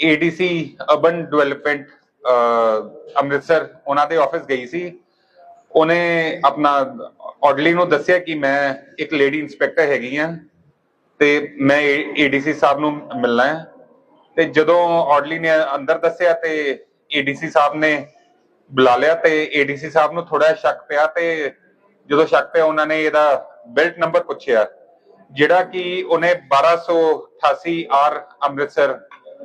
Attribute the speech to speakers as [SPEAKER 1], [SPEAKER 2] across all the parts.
[SPEAKER 1] ADC urban development Amritsar, ਉਹਨਾਂ ਦੇ office ਗਈ ਸੀ। ਉਹਨੇ ਆਪਣਾ ਆਰਡਰਲੀ ਨੂੰ ਦੱਸਿਆ ਕਿ ਮੈਂ ਇੱਕ ਲੇਡੀ ਇੰਸਪੈਕਟਰ ਹੈਗੀ ਆ ਤੇ ਮੈਂ ਏਡੀਸੀ ਸਾਹਿਬ ਨੂੰ ਮਿਲਣਾ ਹੈ। ਤੇ ਜਦੋਂ ਆਰਡਰਲੀ ਨੇ ਅੰਦਰ ਦੱਸਿਆ ਤੇ ਏਡੀਸੀ ਸਾਹਿਬ ਨੇ ਬੁਲਾ ਲਿਆ ਤੇ ਏਡੀਸੀ ਸਾਹਿਬ ਨੂੰ ਥੋੜਾ ਸ਼ੱਕ ਪਿਆ ਤੇ ਜਦੋਂ ਸ਼ੱਕ ਪਿਆ ਉਹਨਾਂ ਨੇ ਇਹਦਾ ਬੈਲਟ ਨੰਬਰ ਪੁੱਛਿਆ, ਜਿਹੜਾ ਕਿ ਉਹਨੇ 1288 ਆਰ ਅੰਮ੍ਰਿਤਸਰ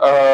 [SPEAKER 1] Uh,